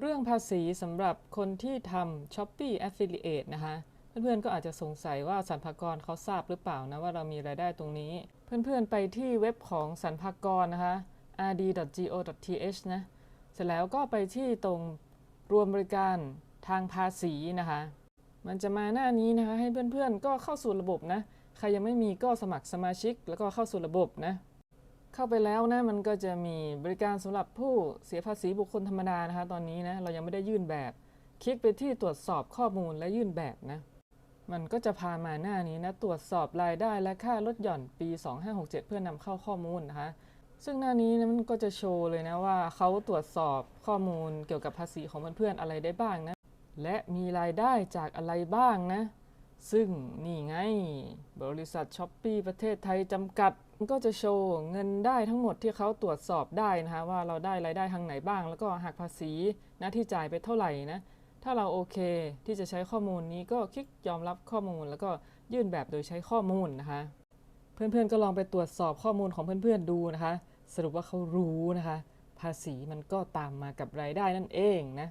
เรื่องภาษีสำหรับคนที่ทำ Shopee Affiliate นะคะ เพื่อนๆก็อาจจะสงสัยว่าสรรพากรเขาทราบหรือเปล่านะว่าเรามีรายได้ตรงนี้ เพื่อนๆไปที่เว็บของสรรพากรนะคะ rd.go.th นะ เสร็จแล้วก็ไปที่ตรงรวมบริการทางภาษีนะคะ มันจะมาหน้านี้นะคะ ให้เพื่อนๆก็เข้าสู่ระบบนะ ใครยังไม่มีก็สมัครสมาชิก แล้วก็เข้าสู่ระบบนะ เข้าไปแล้วนะมันก็จะมีบริการสำหรับผู้เสียภาษีบุคคลธรรมดานะคะตอนนี้นะเรายังไม่ได้ยื่นแบบ คลิกไปที่ตรวจสอบข้อมูลและยื่นแบบนะมันก็จะพามาหน้านี้นะตรวจสอบรายได้และค่าลดหย่อนปี 2567 เพื่อนำเข้าข้อมูลนะคะซึ่งหน้านี้นะมันก็จะโชว์เลยนะว่าเขาตรวจสอบข้อมูลเกี่ยวกับภาษีของเพื่อนๆอะไรได้บ้างนะ และมีรายได้จากอะไรบ้างนะ ซึ่งนี่ไง บริษัทช้อปปีประเทศไทยจำกัด ก็จะโชว์เงินได้ทั้งหมดที่เขาตรวจสอบได้นะคะว่าเราได้รายได้ทางไหนบ้าง แล้วก็หักภาษีนะที่จ่ายไปเท่าไหร่นะถ้าเราโอเคที่จะใช้ข้อมูลนี้ก็คลิกยอมรับข้อมูล แล้วก็ยื่นแบบโดยใช้ข้อมูลนะคะ เพื่อนๆก็ลองไปตรวจสอบข้อมูลของเพื่อนๆดูนะคะ สรุปว่าเขารู้นะคะ ภาษีมันก็ตามมากับรายได้นั่นเองนะ